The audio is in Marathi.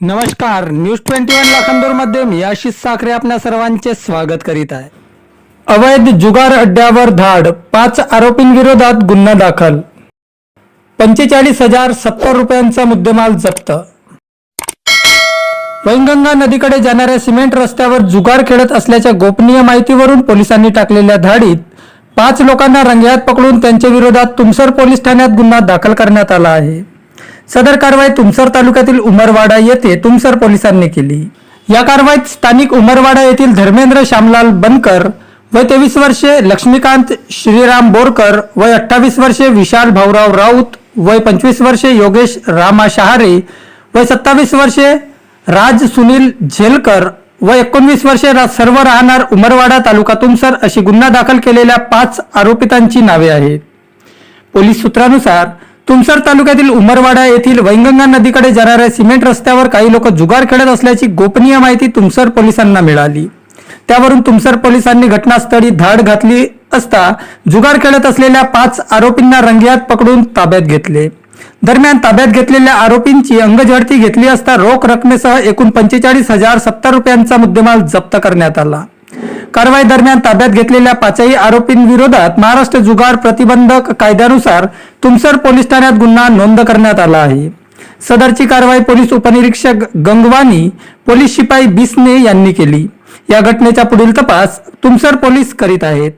नमस्कार न्यूज ट्वेंटी वन लाखांदूरमध्ये मी आशिष साखरे आपल्या सर्वांचे स्वागत करीत आहे. अवैध जुगार अड्ड्यावर धाड पाच आरोपींविरोधात गुन्हा दाखल. पंचेचाळीस हजार सत्तर रुपयांचा मुद्देमाल जप्त. वैनगंगा नदीकडे जाणाऱ्या सिमेंट रस्त्यावर जुगार खेळत असल्याच्या गोपनीय माहितीवरून पोलिसांनी टाकलेल्या धाडीत पाच लोकांना रंग्यात पकडून त्यांच्या विरोधात तुमसर पोलीस ठाण्यात गुन्हा दाखल करण्यात आला आहे. सदर कारवाई तुमसर तालुक्यातील उमरवाडा येथे तुमसर पोलिसांनी केली. या कारवाईत स्थानिक उमरवाडा येथील धर्मेंद्र श्यामलाल बनकर वय तेवीस वर्षे लक्ष्मीकांत श्रीराम बोरकर वय अठ्ठावीस वर्षे विशाल भाऊराव राऊत वय पंचवीस वर्षे योगेश रामा शहारे वय सत्तावीस वर्षे राज सुनील झेलकर व एकोणवीस वर्षे सर्व राहणार उमरवाडा तालुका तुमसर अशी गुन्हा दाखल केलेल्या पाच आरोपितांची नावे आहेत. पोलीस सूत्रानुसार तुमसर तालुक्यातील उमरवाडा येथील वैंगंगा नदीकडे जाणाऱ्या सिमेंट रस्त्यावर काही लोक जुगार खेळत असल्याची गोपनीय माहिती तुमसर पोलिसांना मिळाली. त्यावरून तुमसर पोलिसांनी घटनास्थळी धाड घातली असता जुगार खेळत असलेल्या पाच आरोपींना रंगियात पकडून ताब्यात घेतले. दरम्यान ताब्यात घेतलेल्या आरोपींची अंगझडती घेतली असता रोख रकमेसह एकूण पंचेचाळीस हजार सत्तर रुपयांचा मुद्देमाल जप्त करण्यात आला. कारवाई दरम्यान ताब्यात घेतलेल्या पाचही आरोपींविरोधात महाराष्ट्र जुगार प्रतिबंधक कायद्यानुसार तुमसर पोलीस ठाण्यात गुन्हा नोंद करण्यात आला आहे. सदरची कारवाई पोलीस उपनिरीक्षक गंगवानी पोलीस शिपाई बिस्ने यांनी केली. या घटनेचा पुढील तपास तुमसर पोलीस करीत आहेत.